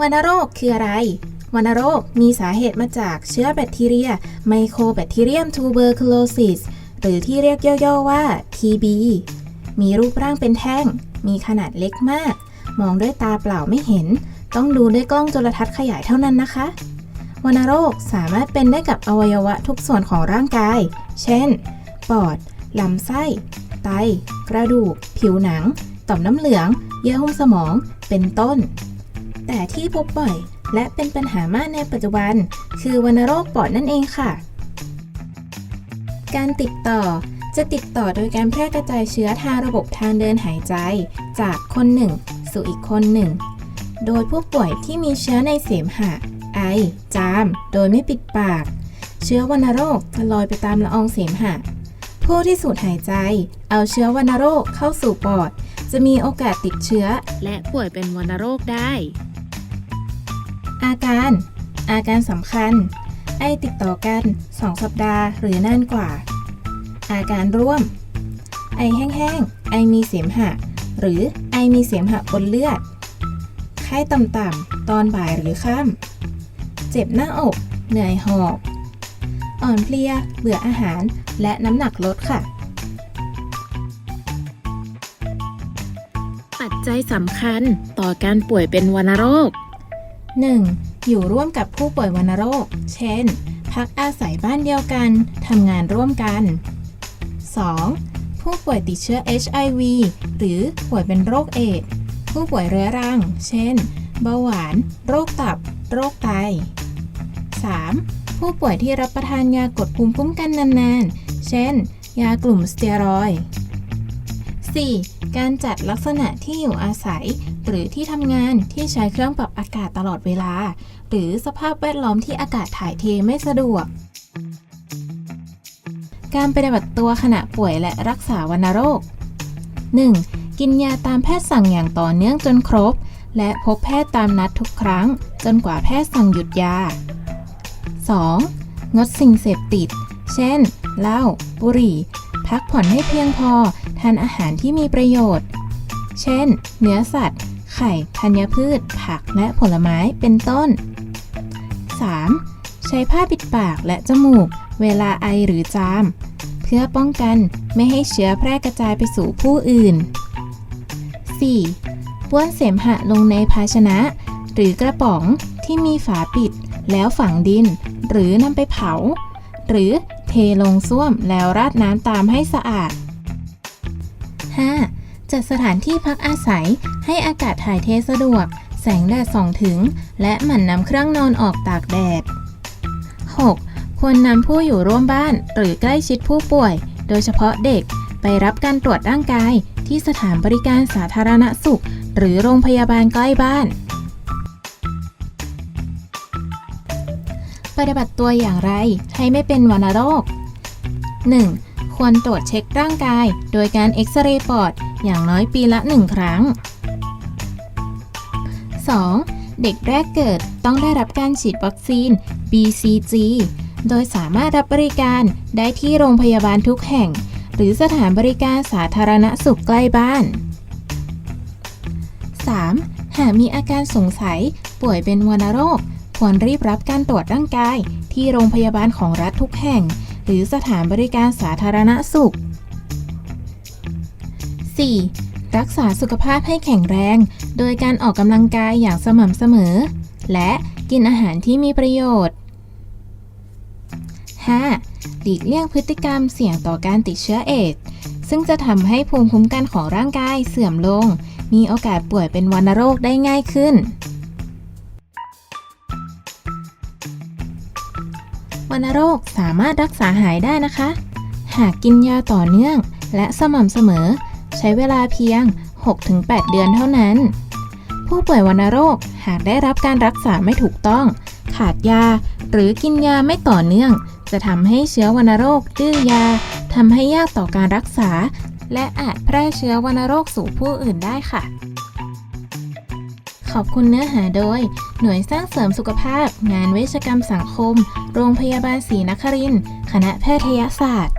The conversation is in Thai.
วัณโรคคืออะไร วัณโรคมีสาเหตุมาจากเชื้อแบคทีเรีย ไมโครแบคทีเรียมทูเบอร์คุโลซิสหรือที่เรียกย่อๆว่า TB มีรูปร่างเป็นแท่ง มีขนาดเล็กมาก มองด้วยตาเปล่าไม่เห็น ต้องดูด้วยกล้องจุลทรรศน์ขยายเท่านั้นนะคะ วัณโรคสามารถเป็นได้กับอวัยวะทุกส่วนของร่างกาย เช่น ปอด ลำไส้ ไต กระดูก ผิวหนัง ต่อมน้ำเหลือง เยื่อหุ้มสมอง เป็นต้น แต่ที่พบบ่อย และเป็นปัญหามากในปัจจุบัน คือวัณโรคปอดนั่นเองค่ะ การติดต่อจะติดต่อโดยการแพร่กระจายเชื้อทางระบบทางเดินหายใจ จากคนหนึ่ง สู่อีกคนหนึ่ง โดยผู้ป่วยที่มีเชื้อในเสมหะ ไอ จาม โดยไม่ปิดปาก เชื้อวัณโรคจะลอยไปตามละอองเสมหะ ผู้ที่สูดหายใจ เอาเชื้อวัณโรคเข้าสู่ปอด จะมีโอกาสติดเชื้อ และป่วยเป็นวัณโรคได้ อาการ อาการสำคัญ ไอติดต่อกัน 2 สัปดาห์หรือนานกว่า อาการร่วม ไอแห้งๆ ไอมีเสมหะ หรือไอมีเสมหะบนเลือด ไข้ต่ำๆ ตอนบ่ายหรือค่ำ เจ็บหน้าอก เหนื่อยหอบ อ่อนเพลีย เบื่ออาหาร และน้ำหนักลดค่ะปัจจัยสำคัญต่อการป่วยเป็นวัณโรค 1. อยู่ร่วมกับผู้ป่วยวัณโรค เช่น พักอาศัยบ้านเดียวกัน ทำงานร่วมกัน 2. ผู้ป่วยติดเชื้อ HIV หรือป่วยเป็นโรคเอดส์ผู้ป่วยเรื้อรัง เช่น เบาหวาน โรคตับ โรคไต 3. ผู้ป่วยที่รับประทานยากดภูมิคุ้มกันนานๆ เช่น ยากลุ่มสเตียรอย 4. การจัดลักษณะที่อยู่อาศัย หรือที่ทำงานที่ใช้เครื่องปรับอากาศตลอดเวลา หรือสภาพแวดล้อมที่อากาศถ่ายเทไม่สะดวก การปฏิบัติตัวขณะป่วยและรักษาวัณโรค 1. กินยาตามแพทย์สั่งอย่างต่อเนื่องจนครบ และพบแพทย์ตามนัดทุกครั้ง จนกว่าแพทย์สั่งหยุดยา 2. งดสิ่งเสพติด เช่น เหล้า บุหรี่ พักผ่อนให้เพียงพอ ทานอาหารที่มีประโยชน์ เช่น เนื้อสัตว์ ไข่ ธัญพืช ผักและผลไม้เป็นต้น 3. ใช้ผ้าปิดปากและจมูก เวลาไอหรือจาม เพื่อป้องกันไม่ให้เชื้อแพร่กระจายไปสู่ผู้อื่น 4. บ้วนเสมหะลงในภาชนะ หรือกระป๋องที่มีฝาปิด แล้วฝังดิน หรือนำไปเผา หรือเทลงส้วมแล้วราดน้ำตามให้สะอาด 5. จัดสถานที่พักอาศัยให้อากาศถ่ายเทสะดวก แสงแดดส่องถึง และหมั่นนำเครื่องนอนออกตากแดด 6. ควรนำผู้อยู่ร่วมบ้าน หรือใกล้ชิดผู้ป่วย โดยเฉพาะเด็กไปรับการตรวจร่างกายที่สถานบริการสาธารณสุข หรือโรงพยาบาลใกล้บ้าน ปฏิบัติตัวอย่างไรให้ไม่เป็นวัณโรค 1. ควรตรวจเช็คร่างกาย โดยการเอ็กซเรย์ปอดอย่างน้อยปีละ 1 ครั้ง 2. เด็กแรกเกิดต้องได้รับการฉีดวัคซีน BCG โดยสามารถรับบริการได้ที่โรงพยาบาลทุกแห่ง หรือสถานบริการสาธารณสุขใกล้บ้าน 3. หากมีอาการสงสัยป่วยเป็นวัณโรค ควรรีบรับการตรวจร่างกายที่โรงพยาบาลของรัฐทุกแห่ง รือสถานบริการสาธารณสุข 4. รักษาสุขภาพให้แข็งแรง โดยการออกกำลังกายอย่างสม่ำเสมอ และกินอาหารที่มีประโยชน์ 5. หลีกเลี่ยงพฤติกรรมเสี่ยงต่อการติดเชื้อเอดส์ซึ่งจะทำให้ภูมิคุ้มกันของร่างกายเสื่อมลง มีโอกาสป่วยเป็นวัณโรคได้ง่ายขึ้น วัณโรคสามารถรักษาหายได้นะคะ หากกินยาต่อเนื่อง และสม่ำเสมอ ใช้เวลาเพียง 6-8 เดือนเท่านั้น ผู้ป่วยวัณโรคหากได้รับการรักษาไม่ถูกต้อง ขาดยา หรือกินยาไม่ต่อเนื่อง จะทำให้เชื้อวัณโรคดื้อยาทำให้ยากต่อการรักษา และอาจแพร่เชื้อวัณโรคสู่ผู้อื่นได้ค่ะ ขอบคุณเนื้อหาโดย หน่วยสร้างเสริมสุขภาพ งานเวชกรรมสังคม โรงพยาบาลศรีนครินทร์คณะแพทยศาสตร์